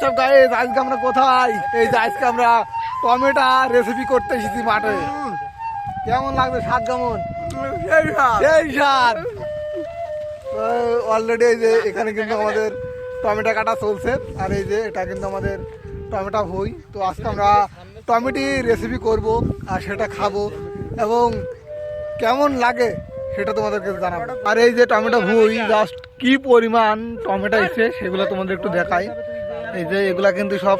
WhatsApp guys আজকে আমরা কোথায়? এই যে আজকে আমরা টমেটো রেসিপি করতে এসেছি মাঠে। কেমন লাগবে স্বাদ কেমন? এই স্বাদ। অলরেডি এই যে এখানে কিন্তু আমাদের টমেটো কাটা চলছে আর এই যে এটা কিন্তু আমাদের টমেটো ভুই। তো আজকে আমরা টমেটি রেসিপি করব আর সেটা খাব। এবং কেমন লাগে সেটা তোমাদেরকে জানাব। আর এই যে টমেটো ভুই জাস্ট কি পরিমাণ টমেটো এসছে সেগুলো তোমাদের একটু দেখাই। এই যে এগুলা কিন্তু সব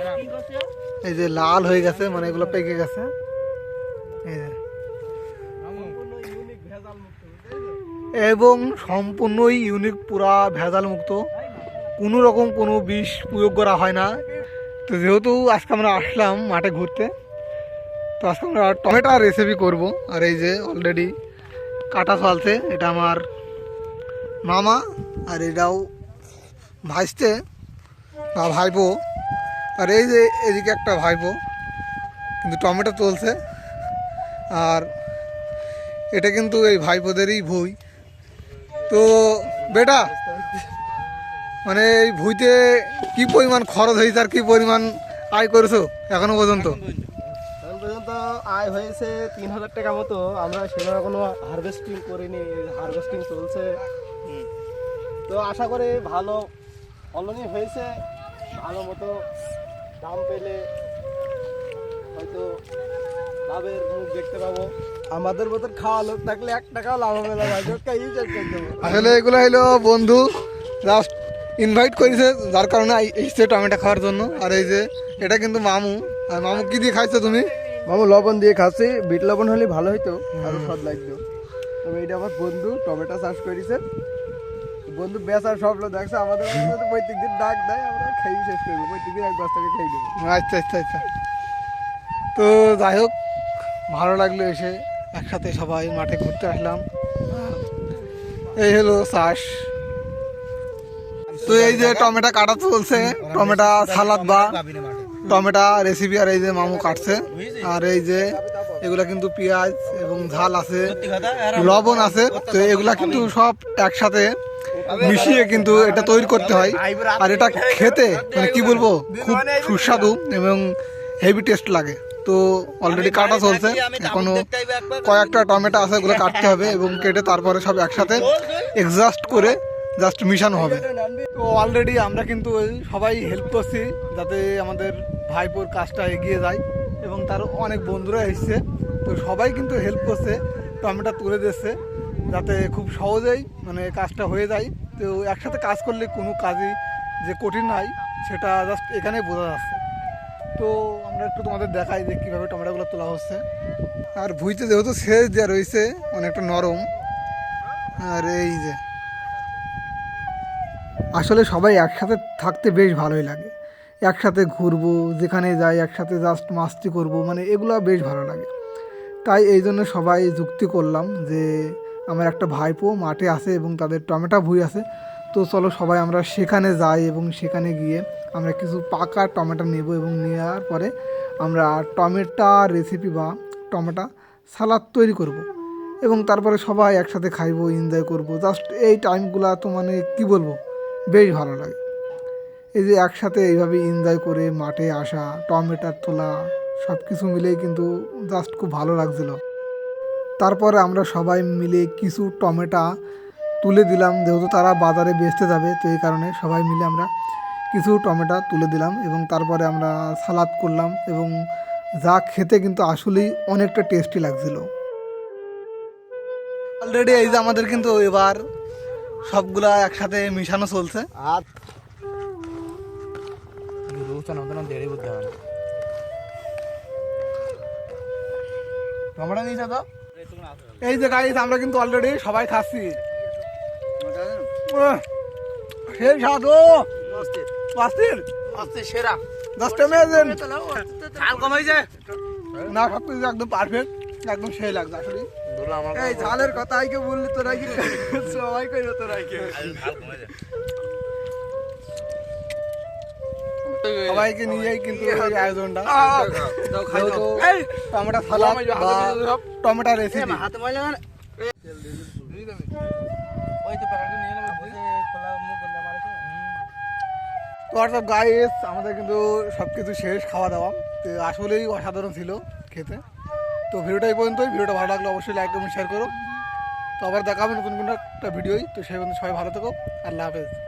এই যে লাল হয়ে গেছে মানে এগুলো পেকে গেছে। এই এবং সম্পূর্ণই ইউনিক পুরা ভেজাল মুক্ত কোনো রকম কোনো বিষ প্রয়োগ করা হয় না। তো যেহেতু আজকে আমরা আসলাম মাঠে ঘুরতে, তো আজকে আমরা টমেটো রেসিপি করব। আর এই যে অলরেডি কাটা চলছে, এটা আমার মামা, আর এটাও বা ভাইপো আর এই যে এদিকে একটা ভাইপো কিন্তু টমেটো চলছে আর এটা কিন্তু এই ভাইপোদেরই ভুই। তো বেটা মানে এই ভুইতে কি পরিমাণ খরচ হয়েছে আর কি পরিমাণ আয় করেছ এখনও পর্যন্ত? এখন পর্যন্ত। আয় হয়েছে তিন হাজার টাকা মতো। আমরা সেভাবে কোনো হারভেস্টিং করিনি হারভেস্টিং চলছে। তো আশা করি ভালো ফলনই হয়েছে। ভালো মতো দাম পেলে হয়তো লাভের মুখ দেখতে পাবো। আমাদের মতন খাওয়া লোক থাকলে এক টাকাও লাভ হবে না আসলে এগুলো হলো বন্ধু জাস্ট ইনভাইট করেছে যার কারণে এসছে টমেটো খাওয়ার জন্য। আর এই যে এটা কিন্তু মামু। আর মামু কি দিয়ে খাইছো তুমি? মামু লবণ দিয়ে খাচ্ছি। বিট লবণ হলে ভালো হইতো আরও স্বাদ লাগতো। তবে এটা আমার বন্ধু টমেটো চাষ করেছে। বন্ধু, বেচার স্বপ্ন দেখছে, আমাদের প্রত্যেক দিন ডাক দেয়, আমরা খেয়ে শেষ করব প্রত্যেক দিন এক বস্তাকে খেয়ে দেবো আচ্ছা আচ্ছা আচ্ছা। তো যাই হোক, ভালো লাগল এসে একসাথে সবাই মাঠে ঘুরতে আসলাম। এই হলো চাষ। তো এই যে টমেটো কাটা চলছে, টমেটো সালাদ বা টমেটো রেসিপি আর এই যে মামু কাটছে, আর এই যে এগুলা কিন্তু পেঁয়াজ এবং ঝাল আছে, লবণ আছে, তো এগুলা কিন্তু সব একসাথে মিশিয়ে কিন্তু এটা তৈরি করতে হয়। আর এটা খেতে মানে কি বলব খুব সুস্বাদু এবং হেভি টেস্ট লাগে। তো অলরেডি কাটা চলছে। এখনও কয়েকটা টমেটো আছে এগুলো কাটতে হবে এবং কেটে তারপরে সব একসাথে এক্সাস্ট করে জাস্ট মিশানো হবে। তো অলরেডি আমরা কিন্তু ওই সবাই হেল্প করছি যাতে আমাদের ভাইপোর কাজটা এগিয়ে যায় এবং তার অনেক বন্ধুরা এসছে। তো সবাই কিন্তু হেল্প করছে টমেটো তুলে দিচ্ছে যাতে খুব সহজেই মানে কাজটা হয়ে যায়। তো একসাথে কাজ করলে কোনো কাজই যে কঠিন নাই, সেটা জাস্ট এখানেই বোঝা যাচ্ছে। তো আমরা একটু তোমাদের দেখাই যে কীভাবে টমেটোগুলো তোলা হচ্ছে। আর ভুইতে যেহেতু সেচ দেওয়া রয়েছে, অনেকটা নরম। আর এই যে, আসলে সবাই একসাথে থাকতে বেশ ভালোই লাগে। একসাথে ঘুরবো, যেখানে যাই, একসাথে জাস্ট মাস্তি করব মানে এগুলো বেশ ভালো লাগে। তাই এই জন্য সবাই যুক্তি করলাম যে আমার একটা ভাইপো মাঠে আছে এবং তাদের টমেটো ভুই আছে। তো চলো সবাই আমরা সেখানে যাই এবং সেখানে গিয়ে আমরা কিছু পাকা টমেটো নেব এবং নেওয়ার পরে আমরা টমেটো রেসিপি বা টমেটো সালাদ তৈরি করব। এবং তারপরে সবাই একসাথে খাইবো এনজয় করব। জাস্ট এই টাইমগুলো তো মানে কি বলব? বেশ ভালো লাগে। এই যে একসাথে এইভাবে এনজয় করে মাঠে আসা, টমেটার তোলা সব কিছু মিলেই কিন্তু জাস্ট খুব ভালো লাগছিল। তারপরে আমরা সবাই মিলে কিছু টমেটো তুলে দিলাম, যেহেতু তারা বাজারে বেচতে যাবে, তো এই কারণে সবাই মিলে আমরা কিছু টমেটো তুলে দিলাম এবং তারপরে আমরা সালাদ করলাম এবং যা খেতে কিন্তু আসলেই অনেকটা টেস্টি লাগছিল। অলরেডি এই যে আমাদের কিন্তু এবার সবগুলা একসাথে মিশানো চলছে। আর টমেটো নিয়েছে তো। এই যে গাইস আমরা কিন্তু অলরেডি সবাই খাচ্ছি। সেই স্বাদ ও পাস্তির সেরা দশটা মেয়েছেন ঝাল কমাইছে না সব কিছু একদম পারফেক্ট একদম সেই লাগছে আসলে এই ঝালের কথা আইকে বললি তোরা কি সবাই কইবে তোরা কি সবাইকে নিয়েই কিন্তু আয়োজনটা। টমেটো সালাদ টমেটো রেসিপি হাতে ময়লা মানে তো হোয়াটসঅ্যাপ গাইস আমাদের কিন্তু সব কিছু শেষ খাওয়া দাওয়া তো আসলেই অসাধারণ ছিল খেতে। তো ভিডিওটা এই পর্যন্তই। ভিডিওটা ভালো লাগলে অবশ্যই লাইক কমেন্ট শেয়ার করো। তো আবার দেখা হবে নতুন কোনো একটা ভিডিওই। তো সেই পর্যন্ত সবাই ভালো থেকো। আল্লাহ হাফেজ।